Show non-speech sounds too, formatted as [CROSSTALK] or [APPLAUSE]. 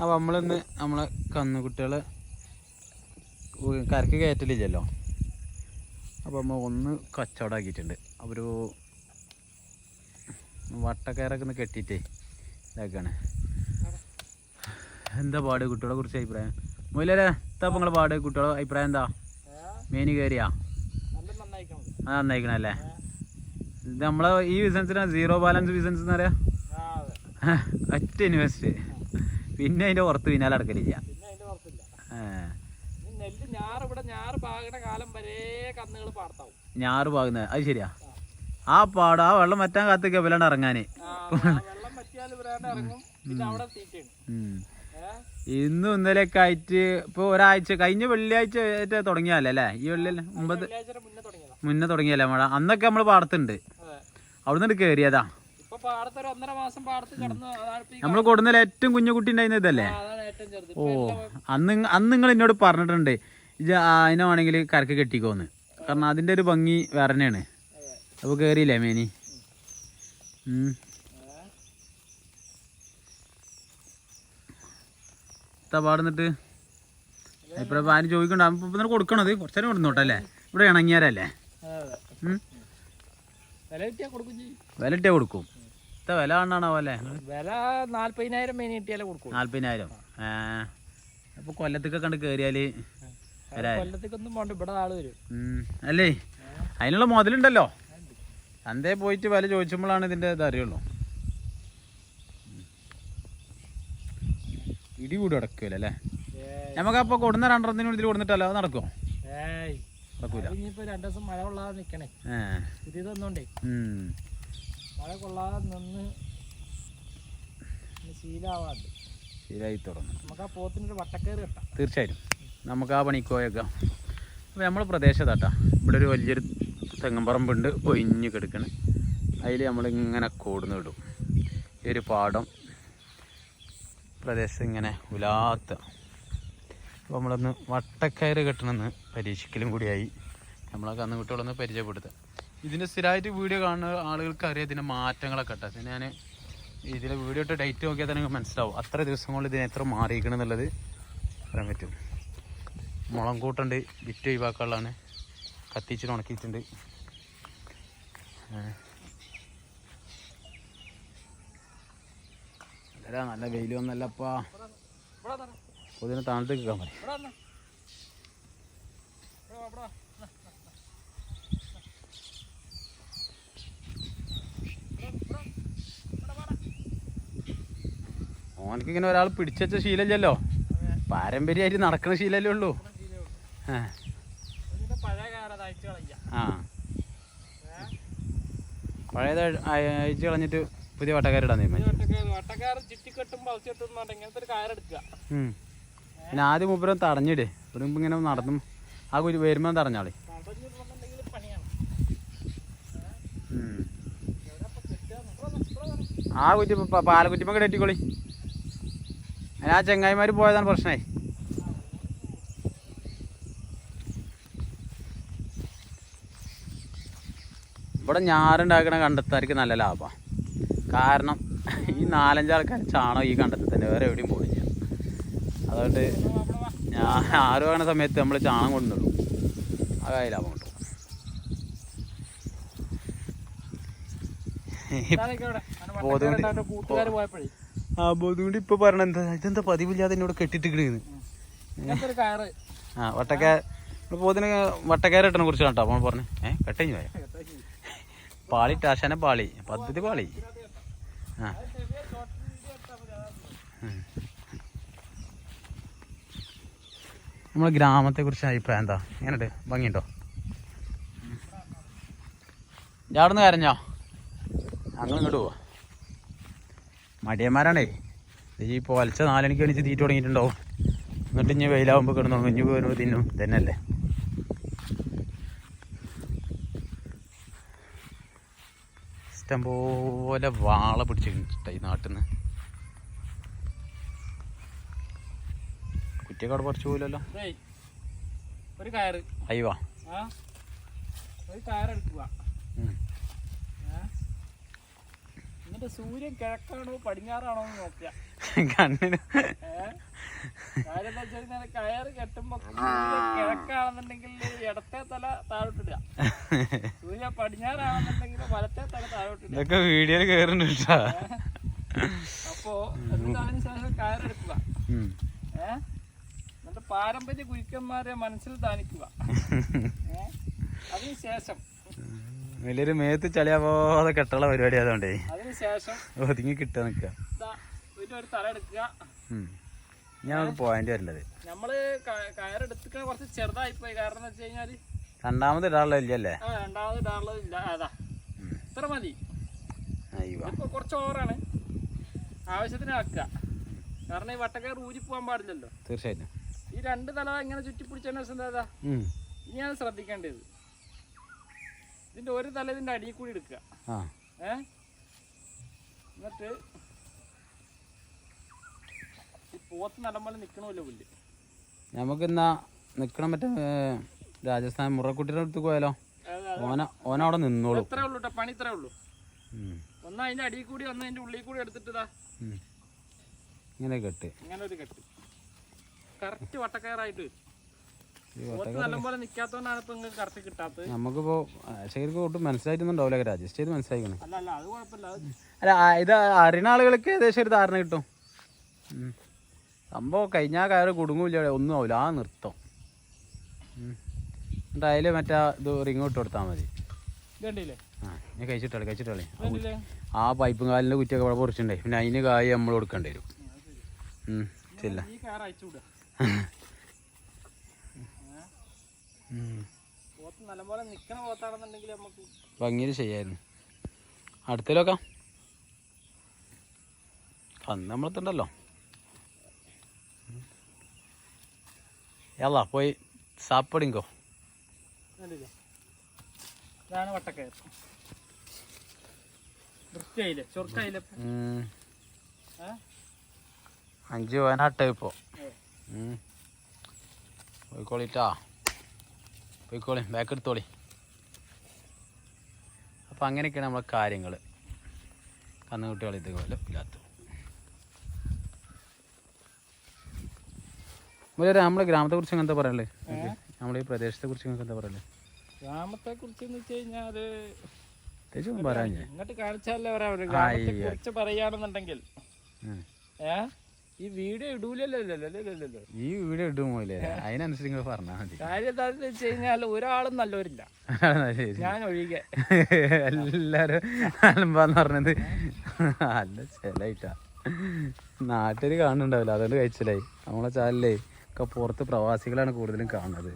അപ്പോൾ നമ്മളിന്ന് നമ്മളെ കന്നുകുട്ടികളെ കരക്ക് കയറ്റലില്ലല്ലോ. അപ്പോൾ നമ്മൾ ഒന്ന് കച്ചവടമാക്കിയിട്ടുണ്ട് ഒരു വട്ടക്കയറൊക്കെ ഒന്ന് കെട്ടിയിട്ടേ ഇതാക്കാണ്. എന്താ പാട് കുട്ടികളെ കുറിച്ച് അഭിപ്രായം? മൂലരെ എന്താ നിങ്ങളെ പാട്? കുട്ടികളെ അഭിപ്രായം എന്താ? മേനി കയറിയാ? അത് നന്നായിക്കണല്ലേ. ഇത് നമ്മളെ ഈ ബിസിനസ്സിന് സീറോ ബാലൻസ് ബിസിനസ് എന്ന് പറയാ? [LAUGHS] ഒറ്റ ഇൻവെസ്റ്റ് പിന്നെ അതിന്റെ പുറത്ത് പിന്നാലെ അടക്കലില്ല പിന്നെ അതിന്റെ പുറത്തില്ല. നെല്ല് ഞാറ് ഇവിടെ ഞാറ് പാകണ കാലം വരെ കന്നുകൾ പാടത്താവും. ഞാറ് പാകുന്നത് അത് ശരിയാ. ആ. പാട ആ വെള്ളം മറ്റാൻ കാത്ത് വല്ലാണ്ട് ഇറങ്ങാന്. വെള്ളം പറ്റിയാൽ ഇറങ്ങും. പിന്നെ അവിടെ തീറ്റയാണ്. ഇന്നും ഇന്നലെയൊക്കെ ആയിട്ട് ഇപ്പൊ ഒരാഴ്ച കഴിഞ്ഞ വെള്ളിയാഴ്ച ആയിട്ട് തുടങ്ങിയല്ലേ അല്ലേ? ഈ വെള്ളി മുമ്പ് മുന്നേ തുടങ്ങിയല്ലേ മഴ? അന്നൊക്കെ നമ്മൾ പാടത്തുണ്ട്. അവിടുന്ന് കയറിയതാ പാടത്ത് ഒന്നര മാസം പാടത്ത് കിടന്നു അതാണ് നമ്മൾ കൊടുന്നതിൽ ഏറ്റവും കുഞ്ഞു കുട്ടി ഉണ്ടായിരുന്ന ഇതല്ലേ? ഓ അന്ന് അന്ന് നിങ്ങൾ എന്നോട് പറഞ്ഞിട്ടുണ്ട് ഇത് അതിനെ വേണമെങ്കിൽ കരക്ക് കെട്ടിക്കോന്ന്. കാരണം അതിന്റെ ഒരു ഭംഗി വേറെ തന്നെയാണ്. അപ്പൊ അപ്പോൾ കയറിയില്ലേ മേനി പാടുന്നിട്ട് ഇപ്പം ആരും ചോദിക്കണ്ട അപ്പം ഇപ്പം കൊടുക്കണത് കുറച്ചേരം കൊടുന്നോട്ടല്ലേ ഇവിടെ ഇണങ്ങിയാരല്ലേ. വില കിട്ടിയാ കൊടുക്കും. എത്ര വില കാണാണോ അല്ലേ വില നാല്പതിനായിരം മീൻ കിട്ടിയാലേ കൊടുക്കും നാല്പതിനായിരം. അപ്പൊ കൊല്ലത്തൊക്കെ കണ്ട് കേറിയാൽ കൊല്ലത്തേക്കൊന്നും പോണ്ട ഇവിടെ ആൾ വരും. അല്ലേ? അതിനുള്ള മുതലുണ്ടല്ലോ. അന്തേ പോയിട്ട് വില ചോദിച്ചുമ്പോഴാണ് ഇതിന്റെ ഇത് അറിയുള്ളൂ. ഇടി കൂടി അല്ലേ? നമുക്ക് നമുക്കപ്പോൾ കൊടുന്ന രണ്ടെണ്ണത്തിന് ഇതിൽ കൊടുത്തിട്ടല്ലോ? അത് നടക്കുമോ ഏയ്. നടക്കൂല. ഇനിയിപ്പോ രണ്ടു ദിവസം മഴ കൊള്ളാതെ നിക്കണേ. പുതിയതൊന്നുണ്ടേ. മഴ കൊള്ളാതെ നിന്ന് ശീലാവാണ്ട്. ശരിയായി തുടങ്ങും നമുക്ക് ആ പോത്തിനൊരു വട്ടക്കേറ് കെട്ടാം. തീർച്ചയായും നമുക്ക് ആ പണിക്ക് പോയേക്കാം. അപ്പോൾ നമ്മളെ പ്രദേശത്താട്ടാ ഇവിടെ ഒരു വലിയൊരു തെങ്ങമ്പറമ്പുണ്ട് ഒഴിഞ്ഞ് കിടക്കണ്. അതിൽ നമ്മളിങ്ങനെ കൂടുന്നു വിടും ഈ ഒരു പാടം. പ്രദേശം ഇങ്ങനെ ഉലാത്ത. അപ്പോൾ നമ്മളൊന്ന് വട്ടക്കയറ് കെട്ടണമെന്ന് പരീക്ഷിക്കലും കൂടിയായി നമ്മളെ കന്നുകുട്ടികളൊന്ന് പരിചയപ്പെടുത്തുക ഇതിന്റെ സ്ഥിരമായിട്ട് വീഡിയോ കാണുന്ന ആളുകൾക്ക് അറിയാം ഇതിന്റെ മാറ്റങ്ങളൊക്കെ കേട്ടോ. ഞാൻ ഇതിലെ വീഡിയോ ഇട്ട് ഡേറ്റ് നോക്കിയാൽ തന്നെ മനസ്സിലാവും. അത്ര ദിവസം കൊണ്ട് ഇതിനെ എത്ര മാറിയിരിക്കണം എന്നുള്ളത് പറയാൻ പറ്റും. മുളം കൂട്ടുണ്ട് വിറ്റ് ഒഴിവാക്കാനുള്ളതാണ്. കത്തിച്ചിട്ട് ഉണക്കിയിട്ടുണ്ട്. നല്ല വെയിൽ വന്നല്ലപ്പാ പൊതുവിനെ പൊതിനെ താഴത്തേക്ക് പറയും ഇവിടെ വന്നെ. ഇവിടെ വാ, ഇവിടെ വാ. ന്നാ, ന്നാ, ന്നാ. ഇവിടെ, ഇവിടെ, ഇവിടെ വാടാ. ഓനക്ക് ഇങ്ങനെ ഒരാൾ പിടിച്ചുവെച്ച ശീലമില്ലല്ലോ. പാരമ്പര്യമായിട്ട് നടക്കുന്ന ശീലല്ലേ ഉള്ളൂ. ആ. പഴയത് അയച്ചു കളഞ്ഞിട്ട് പുതിയ വട്ടക്കാരിടാൻ. പിന്നെ ആദ്യം മുപ്പരം തടഞ്ഞിടേ. ഒരു മുമ്പ് ഇങ്ങനെ നടന്നും ആ കുരു വരുമ്പോൾ തടഞ്ഞാളെ. ആ കുറ്റി പാലക്കുറ്റിമ്മ കെട്ടിക്കോളി. അതിന് ആ ചെങ്ങായിമാർ പോയതാണ് പ്രശ്നമായി ഇവിടെ ഞാറുണ്ടാക്കണ കണ്ടെത്താർക്ക് നല്ല ലാഭം. കാരണം ഈ നാലഞ്ച് ആൾക്കാർ ചാണകം ഈ കണ്ടെത്തി തന്നെ വേറെ എവിടെയും പോയില്ല. അതുകൊണ്ട്. ഞാൻ ആറ് വേണ സമയത്ത് നമ്മൾ ചാണകം കൊണ്ടുള്ളൂ ആ കാര്യം ലാഭം കിട്ടും. ഇതാരൊക്കെ ആ ബോധുകൊണ്ട് ഇപ്പൊ പറയണ എന്താ ഇതെന്താ പതിവില്ലാതെ എന്നോട് കെട്ടിട്ടിക്കണ് ഇങ്ങനത്തെ കയറ് ആ വട്ടക്കാ പോതിന് വട്ടക്കാരട്ടനെ കുറിച്ച് കേട്ടോ അപ്പോൾ പറഞ്ഞു. ഏ കെട്ടഞ്ഞു പോയ? പാളി ടാശാന പാളി പദ്ധതി പാളി. ആ. നമ്മളെ ഗ്രാമത്തെ കുറിച്ച് അഭിപ്രായം എന്താ? എങ്ങനെയുണ്ട്? ഭംഗിയുണ്ടോ? ചാടുന്ന് കരഞ്ഞോ? അങ്ങനെ ഇങ്ങോട്ട് പോവാ. മടിയന്മാരാണേ. ഈ പോലച്ച നാലണിക്ക് എണീച്ച് തീറ്റ തുടങ്ങിയിട്ടുണ്ടാവും. എന്നിട്ട് ഇനി വെയിലാവുമ്പോൾ കിടന്നു ഇഞ്ഞു പോരുമ്പോൾ തിന്നും. തന്നെയല്ലേ ഇഷ്ടംപോലെ വാള പിടിച്ചിട്ടുണ്ട് ഈ നാട്ടിൽ നിന്ന് കുറ്റിയൊക്കെ പറിച്ചു പോലല്ലോ ഒരു കയറ്. അയ്യോ. ഒരു കയറെടുക്കുക? എന്നിട്ട് സൂര്യൻ കിഴക്കാണോ പടിഞ്ഞാറാണോ എന്ന് നോക്കുക കണ്ണിന്. ഏഹ്? കാര്യം എന്താ വെച്ച് കഴിഞ്ഞാൽ കയറ് കെട്ടുമ്പോ കിഴക്കാണെന്നുണ്ടെങ്കിൽ ഇടത്തെ തല താഴോട്ടിടുക. സൂര്യ പടിഞ്ഞാറാണെന്നുണ്ടെങ്കിൽ വലത്തെ തല താഴോട്ടിടുക. ഇതൊക്കെ വീഡിയോയിൽ കയറുന്നുണ്ട് അപ്പോ എന്നിട്ട് അതിന് ശേഷം കയറെടുക്കുക. ഏഹ് എന്നിട്ട് പാരമ്പര്യ ഗുരുക്കന്മാരെ മനസ്സിൽ ധാനിക്കുക ഏഹ് അതിന് ശേഷം വലിയൊരു മേത്ത് ചളിയാ പോലെ കെട്ടുള്ള പരിപാടി ആയതുകൊണ്ടേ. ഒതുങ്ങി കിട്ടാൻ നിക്ക ഇതാ ഒരു തല എടുക്കുക. ഞാൻ പോയിന്റ് വരേണ്ടത്. നമ്മൾ കയറെടുത്തിക്കണ കുറച്ച് ചെറുതായിപ്പോയി കാരണം എന്ന് വെച്ച് കഴിഞ്ഞാൽ രണ്ടാമത് ഇടാനുള്ള ഇല്ലല്ലേ? അല്ലേ രണ്ടാമത് ഇല്ല. അതാ ഇത്ര മതി. കുറച്ച് ഓവറാണ്. ആവശ്യത്തിന് ആക്കുക. കാരണം ഈ വട്ടക്കയർ ഊരി പോകാൻ പാടില്ലല്ലോ. തീർച്ചയായിട്ടും. ഈ രണ്ട് തല ഇങ്ങനെ ചുറ്റി പിടിച്ചതിന് ശേഷം എന്താ. ഇനിയാണ് ശ്രദ്ധിക്കേണ്ടത്. ഇതിന്റെ ഒരു തല ഇതിന്റെ അടിയിൽ കൂടി എടുക്കുക. ഏ? എന്നിട്ട് ഈ പോത്ത് നടമ്പോലെ നിക്കണമല്ലോ പുല്ല്. നമുക്കിന്നാ നിക്കണം മറ്റേ രാജസ്ഥാൻ മുറക്കുട്ടിയുടെ അടുത്ത് പോയാലോ? ഓന ഓന അവിടെ നിന്നോളൂ. ഇത്രേ ഉള്ളൂ കേട്ടോ പണി ഇത്രേ ഉള്ളൂ. ഒന്ന് അതിന്റെ അടിയിൽ കൂടി ഒന്ന് അതിന്റെ ഉള്ളിൽ കൂടി എടുത്തിട്ടതാ ഇങ്ങനെ കെട്ട്. ഇങ്ങനെ ഒരു കെട്ട്. കറക്റ്റ് വട്ടക്കയറായിട്ട് വരും. നല്ലപോലെ നിക്കാത്തോണ്ടാണ് ഇപ്പൊ നിങ്ങൾക്ക് കറക്റ്റ് കിട്ടാത്തത്. നമുക്കിപ്പോ ശരിക്കും ഒട്ടും മനസ്സിലായിട്ടുണ്ടാവില്ല അഡ്ജസ്റ്റ് ചെയ്ത് മനസ്സിലാക്കണം അല്ല അത് കുഴപ്പമില്ല. അല്ല ഇത് അറിയുന്ന ആളുകൾക്ക് ഏകദേശം ഒരു ധാരണ കിട്ടും. സംഭവം കഴിഞ്ഞാൽ കയറ് കുടുങ്ങൂല്ല ഒന്നും ആവില്ല ആ നിർത്തം ഉം. എന്നിട്ട് അതിൽ മറ്റേ ഇത് റിങ് ഇട്ട് കൊടുത്താൽ മതി. ആ ഞാൻ കഴിച്ചിട്ടാളി കഴിച്ചിട്ടാളി ആ പൈപ്പും കാലിന്റെ കുറ്റിയൊക്കെ ഇവിടെ പൊറിച്ചിട്ടുണ്ടായി പിന്നെ അതിന് കായ് നമ്മൾ കൊടുക്കേണ്ടി വരും. ചെല്ല [LAUGHS] ഈ കയർ അയച്ചു വിടുക ഉം. പോത്ത് നല്ലപോലെ പോത്താണെന്നുണ്ടെങ്കിൽ നമുക്ക് ഭംഗിയിൽ ചെയ്യായിരുന്നു. അടുത്തേലൊക്കാം. അന്ന് നമ്മളെത്തുണ്ടല്ലോ. യല്ല പോയി സാപ്പടിങ്കോ. അഞ്ചു ഇതാണ് വട്ടക്കയർ വൃത്തിയായില്ലേ? ചൊറുക്കായില്ലേ? അഞ്ച് ഇപ്പോൾ. പോയിക്കോളിട്ടാ. പോയിക്കോളി ബാക്ക് എടുത്തോളി. അപ്പം അങ്ങനെയൊക്കെയാണ് നമ്മളെ കാര്യങ്ങൾ കന്നുകുട്ടികൾ ഇതുപോലെ ഇല്ലാത്ത മുതലേ നമ്മുടെ ഗ്രാമത്തെ കുറിച്ച് എന്താ പറയല്ലേ നമ്മളെ ഈ പ്രദേശത്തെ കുറിച്ച് എന്താ പറയല്ലേ ഗ്രാമത്തെ കുറിച്ച് എന്ന് വെച്ച് ഇങ്ങോട്ട് കാണിച്ചാലേ പറയാ ഗ്രാമത്തെ കുറിച്ച് പറയുകയാണെന്നുണ്ടെങ്കിൽ ഉം. ഈ വീഡിയോ ഇടൂലല്ലോ ഈ വീഡിയോ ഇടും പോലെ അതിനനുസരിച്ച് നിങ്ങൾ പറഞ്ഞാൽ മതി. കാര്യം എന്താണെന്ന് വെച്ച് കഴിഞ്ഞാൽ ഒരാളും നല്ലവരില്ല. ഞാൻ ഒഴികെ. എല്ലാരും അലമ്പാന്ന് പറഞ്ഞത്. അല്ല ചെലയിട്ടാ. നാട്ടിൽ കാണുന്നുണ്ടാവില്ല. അതുകൊണ്ട് കഴിച്ചില്ലായി നമ്മളെ ചാനലേ ഒക്കെ പുറത്ത് പ്രവാസികളാണ് കൂടുതലും കാണുന്നത്.